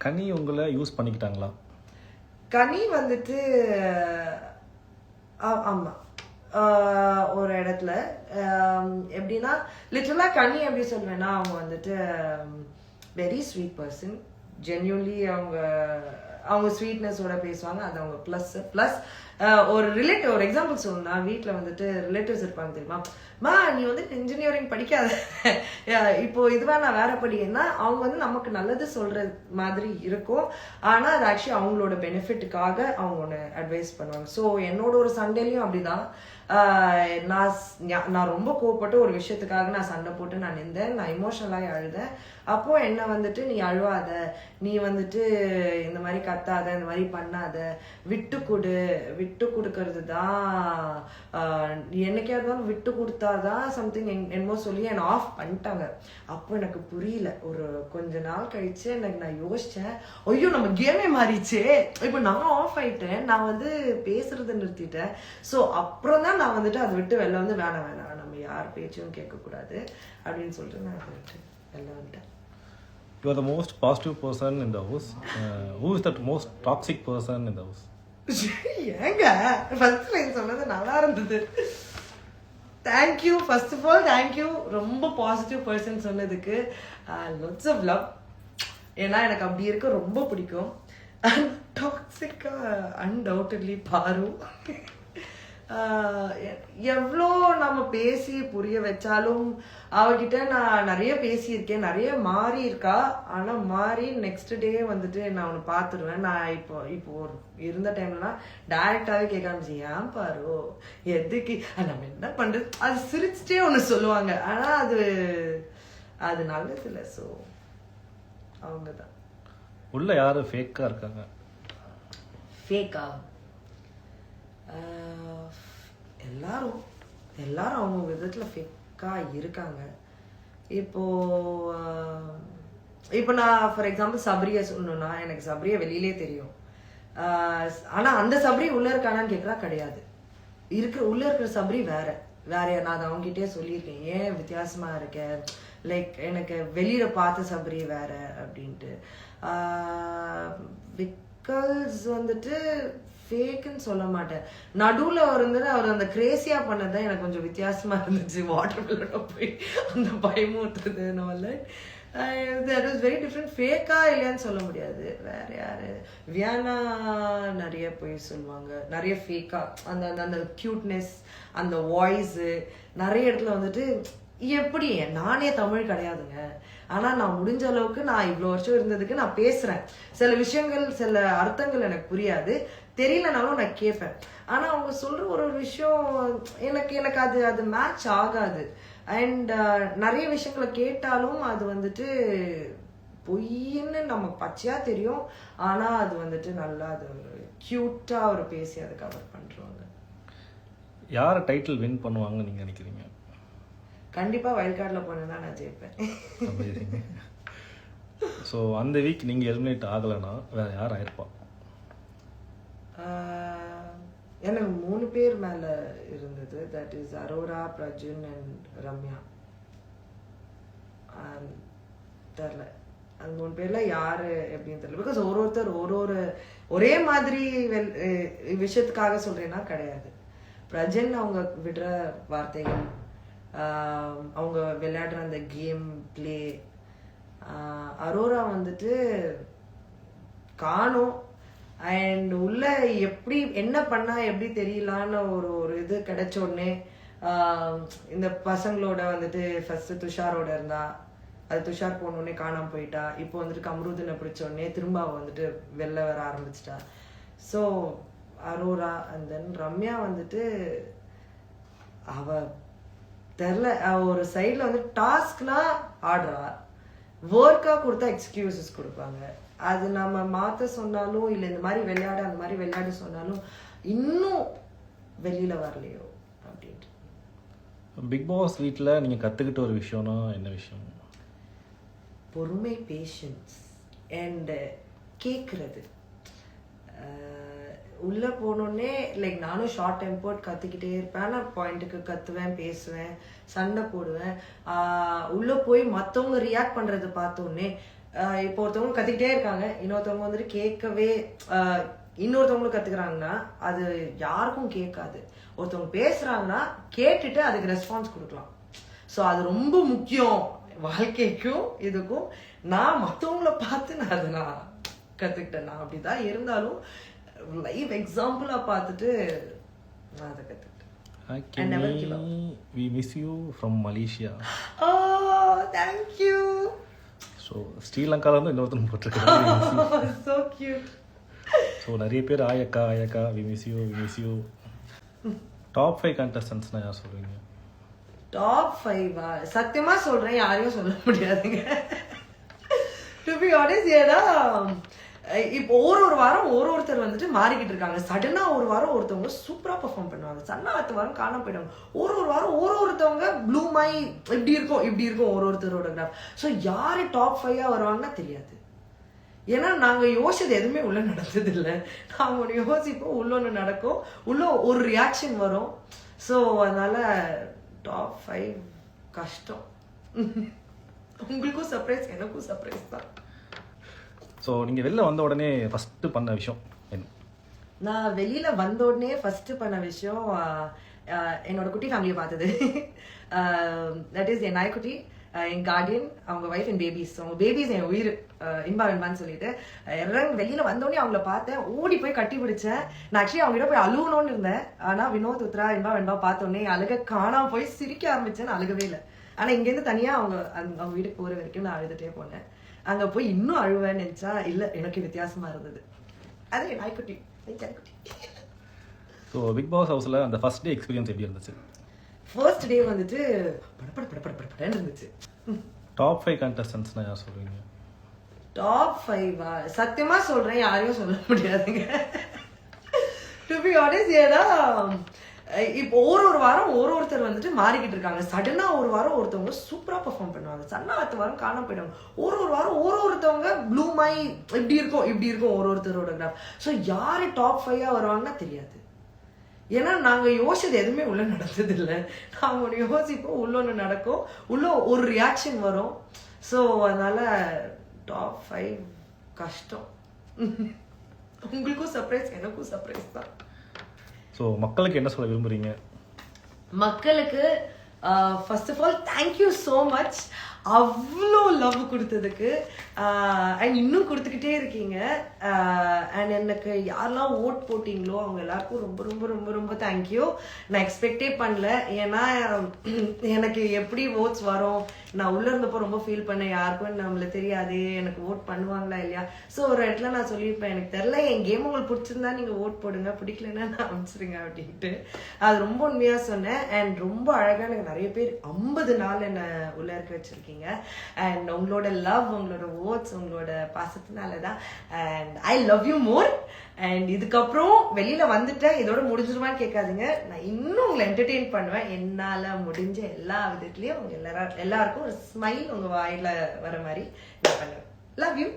கனி உங்களை யூஸ் பண்ணிக்கிட்டாங்களா? கனி வந்துட்டு ஆ- ஆமா. ஒரு இடத்துல. எப்படின்னா லிட்டலாக கனி எப்படி சொல்லுவேன்னா அவங்க வந்துட்டு வெரி ஸ்வீட் பர்சன் ஜென்யூன்லி அவங்க அவங்க ஸ்வீட்னஸோட பேசுவாங்க. அது அவங்க ப்ளஸ் ப்ளஸ் ஒரு ரிலேட்டிவ் ஒரு எக்ஸாம்பிள் சொல்லணும்னா வீட்டில் வந்துட்டு ரிலேட்டிவ்ஸ் இருப்பாங்க தெரியுமா? மா நீ வந்து இன்ஜினியரிங் படிக்காத. இப்போ இதுவா நான் வேற படிக்கிறேன்னா அவங்க வந்து நமக்கு நல்லது சொல்ற மாதிரி இருக்கும். ஆனா அது ஆக்சுவலி அவங்களோட பெனிஃபிட்டுக்காக அவங்க ஒன்று அட்வைஸ் பண்ணுவாங்க. ஸோ என்னோட ஒரு சண்டேலையும் அப்படிதான். நான் நான் ரொம்ப கோவப்பட்டு ஒரு விஷயத்துக்காக நான் சண்டை போட்டு நான் நின்றேன். நான் இமோஷனலாகி அழுதேன். அப்போ என்ன வந்துட்டு நீ அழுவாத. நீ வந்துட்டு இந்த மாதிரி கத்தாத. இந்த மாதிரி பண்ணாத. விட்டு கொடு. விட்டு விட்டு கொடுக்கறது தான் ஆஹ் என்னைக்கா இருந்தாலும் விட்டு கொடுத்தாதான் சம்திங் என்னமோ சொல்லி என்னை ஆஃப் பண்ணிட்டாங்க. அப்போ எனக்கு புரியல. ஒரு கொஞ்ச நாள் கழிச்சு எனக்கு நான் யோசிச்சேன் ஐயோ நம்ம கேமே மாறிச்சே இப்போ நான் ஆஃப் ஆயிட்டேன். நான் வந்து பேசுறதை நிறுத்திட்டேன். ஸோ அப்புறம் தான் நான் வந்துட்டு அதை விட்டு வெளில வந்து வேணாம் வேணாம். நம்ம யார் பேச்சும் கேட்கக்கூடாது. அப்படின்னு சொல்லிட்டு நான் அதை விட்டு வெளில வந்துட்டேன். You are the most positive person in the house who is that most toxic person in the house ஏங்க. ஃபர்ஸ்ட் லைன் சொன்னது நல்லா இருந்தது. Thank you first of all thank you ரொம்ப பாசிட்டிவ் பர்சன் சொன்னதுக்கு லொட்ஸ் ஆஃப் லவ் ஏன்னா எனக்கு அப்படி இருக்க ரொம்ப பிடிக்கும். டாக்ஸிக்காக அன்டவுட்லி பாரு. எவ்வளோ நம்ம பேசி புரிய வச்சாலும் அவகிட்ட நான் நிறைய பேசியிருக்கேன் நிறைய மாறி இருக்கா ஆனா மாறி நெக்ஸ்ட் டே வந்துட்டு நான் ஒன்று பார்த்துருவேன். நான் இப்போ இப்போ ஒரு இருந்த டைம்லலாம் டைரக்டாவே கேட்க ஆரம்பிச்சு ஏன் பாரு எதுக்கு? நம்ம என்ன பண்றது? அது சிரிச்சுட்டே ஒன்று சொல்லுவாங்க. ஆனா அது அது நல்லது இல்லை. ஸோ அவங்க தான் உள்ள யாரு ஃபேக்காக இருக்காங்க? ஃபேக்கா எல்லாரும் எல்லாரும் அவங்க விதத்துல ஃபிக்காக இருக்காங்க. இப்போ இப்போ நான் ஃபார் எக்ஸாம்பிள் சபரியை சொல்லணும்னா எனக்கு சபரியை வெளியிலே தெரியும். ஆனால் ஆனா அந்த சபரி உள்ள இருக்கானான்னு கேட்குறா கிடையாது. இருக்கிற உள்ள இருக்கிற சபரி வேற. வேற நான் அதை அவங்ககிட்டயே சொல்லியிருக்கேன். ஏன் வித்தியாசமா இருக்க? லைக் எனக்கு வெளியில பார்த்த சபரி வேற அப்படின்ட்டு. விக்கல்ஸ் வந்துட்டு ஃபேக்குன்னு சொல்ல மாட்டேன். நடுவில் இருந்தது அவர் அந்த கிரேசியா பண்ணது எனக்கு கொஞ்சம் வித்தியாசமா இருந்துச்சு. வாட்டர் மெலனை போய் அந்த பயமூட்டுறது தட் இஸ் வெரி டிஃப்ரெண்ட் ஃபேக்கா இல்லையான்னு சொல்ல முடியாது. வேற யாரு? வியானா நிறைய போய் சொல்லுவாங்க. நிறைய ஃபேக்கா அந்த அந்த அந்த க்யூட்னஸ் அந்த வாய்ஸு நிறைய இடத்துல வந்துட்டு எப்படி? நானே தமிழ் கிடையாதுங்க. ஆனா நான் முடிஞ்ச அளவுக்கு நான் இவ்வளோ வருஷம் இருந்ததுக்கு நான் பேசுறேன். சில விஷயங்கள் சில அர்த்தங்கள் எனக்கு புரியாது. தெரியலனாலும் நான் கேட்பேன். ஆனா அவங்க சொல்ற ஒரு விஷயம் எனக்கு எனக்கு அது அது மேட்ச் ஆகாது. அண்ட் நிறைய விஷயங்களை கேட்டாலும் அது வந்துட்டு பொய்ன்னு நமக்கு பச்சையா தெரியும். ஆனா அது வந்துட்டு நல்லா அது ஒரு கியூட்டா ஒரு பேசி அதை கவர் பண்றவங்க யார் டைட்டில் வின் பண்ணுவாங்கன்னு நீங்கள் நினைக்கிறீங்க? கண்டிப்பா வயல் கார்டில் போனேன்னா நான் ஜெயிப்பேன். ஸோ அந்த வீக் நீங்கள் எலிமினேட் ஆகலைன்னா வேற யார் ஆயிருப்பா? எனக்கு மூணு பேர் மேல இருந்தது. That is Aurora Prajun and Ramya தெரில. அந்த மூணு பேர்ல யாரு எப்படின்னு தெரியல பிகாஸ் ஒரு ஒருத்தர் ஒரு ஒரு ஒரே மாதிரி வெல் விஷயத்துக்காக சொல்றேன்னா கிடையாது. பிரஜன் அவங்க விடுற வார்த்தைகள் ஆஹ் அவங்க விளையாடுற அந்த கேம் பிளே அரோரா வந்துட்டு காணும். அண்ட் உள்ள எப்படி என்ன பண்ணா எப்படி தெரியலான்னு ஒரு ஒரு இது கிடைச்ச உடனே இந்த பசங்களோட வந்துட்டு ஃபர்ஸ்ட் துஷாரோட இருந்தா அது துஷார் போனோடனே காணாம போயிட்டா. இப்போ வந்துட்டு கம்ருதனை பிடிச்ச உடனே திரும்ப அவ வந்துட்டு வெளில வர ஆரம்பிச்சிட்டா. So Aurora and then Ramya வந்துட்டு அவ தெரில ஒரு சைடில் வந்து டாஸ்க்னா ஆடுறா. ஒர்க்காக கொடுத்தா எக்ஸ்கியூசஸ் கொடுப்பாங்க. அது நம்ம மாற்ற சொன்னாலும் இல்லை இந்த மாதிரி விளையாட அந்த மாதிரி விளையாட சொன்னாலும் இன்னும் வெளியில வரலையோ அப்படின்ட்டு. பிக் பாஸ் வீட்டில் நீங்கள் கற்றுக்கிட்ட ஒரு விஷயம்னா என்ன விஷயம்? பொறுமை பேஷன்ஸ் அண்ட் கேட்குறது உள்ளே போனோடனே லைக் நானும் ஷார்ட் டெம்போர்ட் கற்றுக்கிட்டே இருப்பேன். நான் பாயிண்ட்டுக்கு கத்துவேன் பேசுவேன் சண்டை போடுவேன். உள்ள போய் மற்றவங்க ரியாக்ட் பண்ணுறதை பார்த்தோன்னே இப்போ ஒருத்தவங்க கத்துக்கிட்டே இருக்காங்க. இன்னொருத்தவங்க வந்துட்டு கேட்கவே இன்னொருத்தவங்களும் கத்துக்கிறாங்கன்னா அது யாருக்கும் கேட்காது. ஒருத்தவங்க பேசுறாங்கன்னா கேட்டுட்டு அதுக்கு ரெஸ்பான்ஸ் கொடுக்கலாம். ஸோ அது ரொம்ப முக்கியம். வாழ்க்கைக்கும் இதுக்கும். நான் மற்றவங்கள பார்த்து நான் அதை நான் கற்றுக்கிட்டேன் நான் அப்படிதான் இருந்தாலும் லைவ் எக்ஸாம்பிளாக பார்த்துட்டு நான் அதை கற்றுக்கிட்டேன். We miss you from Malaysia. Oh thank you so ஸ்ரீலங்காலேருந்து இன்னொருத்தன் போட்டிருக்காரு ஸோ நிறைய பேர் ஆயக்கா ஆயக்கா we miss you we miss you top five கண்டஸ்டன்ஸ்னால் யார் சொல்கிறீங்க டாப் ஃபைவா சத்தியமா சொல்றேன் யாரையும் சொல்ல முடியாதுங்க. டு பி ஆனஸ்ட் ஏன்னா இப்போ ஒரு ஒரு வாரம் ஒரு ஒருத்தர் வந்துட்டு மாறிக்கிட்டு இருக்காங்க. சடனா ஒரு வாரம் ஒருத்தவங்க சூப்பரா பெர்ஃபார்ம் பண்ணுவாங்க. சடனா அடுத்த வாரம் காணாம போயிடுவாங்க ஒரு ஒரு வாரம் ஒரு ஒருத்தவங்க ப்ளூ மை இப்படி இருக்கும் இப்படி இருக்கும் ஒரு ஒருத்தரோட கிராஃப் ஸோ யாரு டாப் ஃபைவா வருவாங்கன்னா தெரியாது. ஏன்னா நாங்க யோசிச்சது எதுவுமே உள்ள நடந்தது இல்லை நாங்க ஒன்று யோசிப்போம் உள்ள ஒன்று நடக்கும். உள்ள ஒரு ரியாக்ஷன் வரும். ஸோ அதனால டாப் ஃபைவ் கஷ்டம். உங்களுக்கும் சர்ப்ரைஸ் எனக்கும் சர்ப்ரைஸ் தான். ஸோ நீங்கள் வெளில வந்த உடனே ஃபஸ்ட்டு பண்ண விஷயம் என்ன? நான் வெளியில் வந்த உடனே ஃபஸ்ட்டு பண்ண விஷயம் என்னோட குட்டி ஃபேமிலியை பார்த்தது. தட் இஸ் என் நாய்க்குட்டி என் கார்டியன் அவங்க ஒய்ஃப் என் பேபிஸ் அவங்க பேபிஸ் என் உயிர் இன்பா வெண்பான்னு சொல்லிட்டு. இறங்க வெளியில் வந்தோடனே அவங்கள பார்த்தேன். ஓடி போய் கட்டி பிடிச்சேன். நான் ஆக்சுவலி அவங்க கிட்ட போய் அழுகணும்னு இருந்தேன். ஆனால் வினோத் உத்ரா இன்பா வெண்பா பார்த்தோன்னே அழுக காணாம போய் சிரிக்க ஆரம்பிச்சேன்னு நான் அழுகவே இல்லை. ஆனால் இங்கேருந்து தனியாக அவங்க அந்த- அவங்க வீட்டுக்கு போகிற வரைக்கும் நான் அழுதுகிட்டே போனேன். அங்க போய் இன்னும் அழுவேன்னு நினைச்சா இல்ல எனக்கு வித்தியாசமா இருந்தது. அது நாய்க்குட்டி. என் கண்குட்டி ஸோ பிக் பாஸ் ஹவுஸில் அந்த ஃபஸ்ட் டே எக்ஸ்பீரியன்ஸ் எப்படி இருந்துச்சு? ஃபர்ஸ்ட் டே வந்துட்டு படப்பட படப்பட படப்படன்னு இருந்துச்சு டாப் ஃபைவ் கண்டஸ்டன்ஸ்னால் யார் சொல்கிறீங்க டாப் ஃபைவா சத்தியமா சொல்றேன் யாரையும் சொல்ல முடியாதுங்க. டு பி ஆனஸ்ட் ஏன்னா இப்போ ஒரு ஒரு வாரம் ஒரு ஒருத்தர் வந்துட்டு மாறிக்கிட்டு இருக்காங்க. சடனா ஒரு வாரம் ஒருத்தவங்க சூப்பரா பெர்ஃபார்ம் பண்ணுவாங்க. சன்னா அடுத்த வாரம் காணாம போயிடுவாங்க. ஒரு ஒரு வாரம் ஒரு ஒருத்தவங்க ப்ளூ மை இப்படி இருக்கும் இப்படி இருக்கும் ஒரு ஒருத்தரோட கிராஃப் ஸோ யாரு டாப் ஃபைவா வருவாங்கன்னா தெரியாது. ஏன்னா நாங்க யோசிச்சது எதுவுமே உள்ள நடந்தது இல்லை நாங்க ஒன்று யோசிப்போம் உள்ள ஒன்று நடக்கும். உள்ள ஒரு ரியாக்ஷன் வரும். ஸோ அதனால டாப் ஃபைவ் கஷ்டம். உங்களுக்கும் சர்ப்ரைஸ் எனக்கும் சர்ப்ரைஸ் தான். ஸோ மக்களுக்கு என்ன சொல்ல விரும்புறீங்க? மக்களுக்கு first of all thank you so much அவ்வளோ லவ் கொடுத்ததுக்கு. அண்ட் இன்னும் கொடுத்துக்கிட்டே இருக்கீங்க. அண்ட் எனக்கு யாரெல்லாம் ஓட் போட்டிங்களோ அவங்க எல்லாருக்கும் ரொம்ப ரொம்ப ரொம்ப ரொம்ப தேங்க்யூ நான் எக்ஸ்பெக்டே பண்ணல. ஏன்னா எனக்கு எப்படி ஓட்ஸ் வரும்? நான் உள்ள இருந்தப்போ ரொம்ப ஃபீல் பண்ணேன். யாருக்கும் நம்மள தெரியாது. எனக்கு ஓட் பண்ணுவாங்களா இல்லையா? ஸோ ஒரு இடத்துல நான் சொல்லியிருப்பேன் எனக்கு தெரில என் கேம் உங்களுக்கு பிடிச்சிருந்தா நீங்க ஓட் போடுங்க. பிடிக்கலன்னா நான் அனுப்பிச்சிருங்க அப்படின்ட்டு. அது ரொம்ப உண்மையா சொன்னேன். அண்ட் ரொம்ப அழகா எனக்கு நிறைய பேர் ஐம்பது நாள் என்ன உள்ள இருக்க வச்சிருக்கீங்க. அண்ட் உங்களோட லவ் உங்களோட ஓட்ஸ் உங்களோட பாசத்தினால தான் and I love you more and இதுக்கப்புறம் வெளியில வந்துட்டேன். இதோட முடிஞ்சிருமான்னு கேட்காதுங்க. நான் இன்னும் உங்களை என்டர்டெயின் பண்ணுவேன். என்னால முடிஞ்ச எல்லா விதத்துலயும் உங்க எல்லாரும் எல்லாருக்கும் ஒரு ஸ்மைல் உங்க வாயில வர மாதிரி நான் பண்ணுவேன். Love you